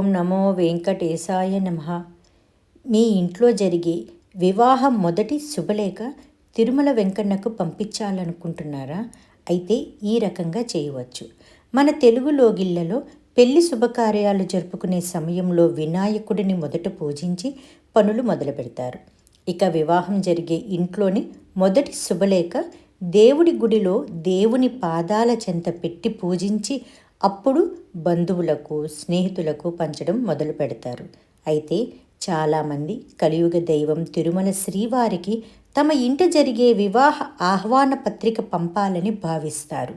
ఓం నమో వెంకటేశాయ నమ. మీ ఇంట్లో జరిగే వివాహం మొదటి శుభలేఖ తిరుమల వెంకన్నకు పంపించాలనుకుంటున్నారా? అయితే ఈ రకంగా చేయవచ్చు. మన తెలుగు లోగిళ్ళలో పెళ్ళి శుభకార్యాలు జరుపుకునే సమయంలో వినాయకుడిని మొదట పూజించి పనులు మొదలు పెడతారు ఇక వివాహం జరిగే ఇంట్లోని మొదటి శుభలేఖ దేవుడి గుడిలో దేవుని పాదాల చెంత పెట్టి పూజించి అప్పుడు బంధువులకు స్నేహితులకు పంచడం మొదలు పెడతారు. అయితే చాలామంది కలియుగ దైవం తిరుమల శ్రీవారికి తమ ఇంట జరిగే వివాహ ఆహ్వాన పత్రిక పంపాలని భావిస్తారు.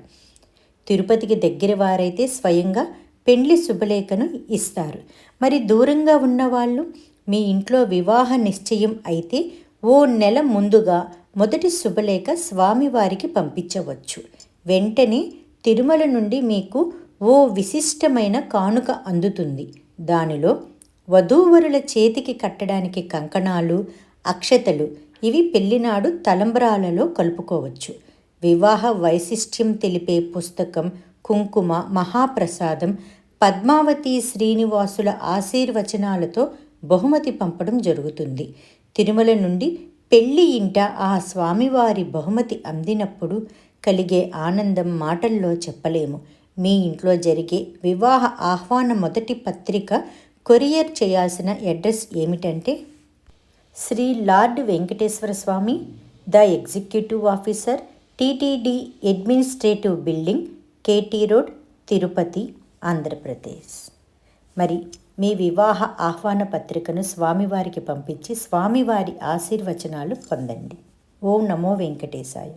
తిరుపతికి దగ్గర వారైతే స్వయంగా పెండ్లి శుభలేఖను ఇస్తారు. మరి దూరంగా ఉన్నవాళ్ళు మీ ఇంట్లో వివాహ నిశ్చయం అయితే ఓ నెల ముందుగా మొదటి శుభలేఖ స్వామివారికి పంపించవచ్చు. వెంటనే తిరుమల నుండి మీకు ఓ విశిష్టమైన కానుక అందుతుంది. దానిలో వధూవరుల చేతికి కట్టడానికి కంకణాలు అక్షతలు ఇవి పెళ్ళినాడు తలంబ్రాలలో కలుపుకోవచ్చు. వివాహ వైశిష్ట్యం తెలిపే పుస్తకం కుంకుమ మహాప్రసాదం పద్మావతి శ్రీనివాసుల ఆశీర్వచనాలతో బహుమతి పంపడం జరుగుతుంది. తిరుమల నుండి పెళ్ళి ఇంట ఆ స్వామివారి బహుమతి అందినప్పుడు కలిగే ఆనందం మాటల్లో చెప్పలేము. మీ ఇంట్లో జరిగే వివాహ ఆహ్వాన మొదటి పత్రిక కొరియర్ చేయాల్సిన అడ్రస్ ఏమిటంటే Shri lord Venkateswara Swamy the executive officer TTD administrative building KT road Tirupati Andhra Pradesh. మరి మీ వివాహ ఆహ్వాన పత్రికను స్వామివారికి పంపించి స్వామివారి ఆశీర్వచనాలు పొందండి. ఓం నమో వెంకటేశాయ.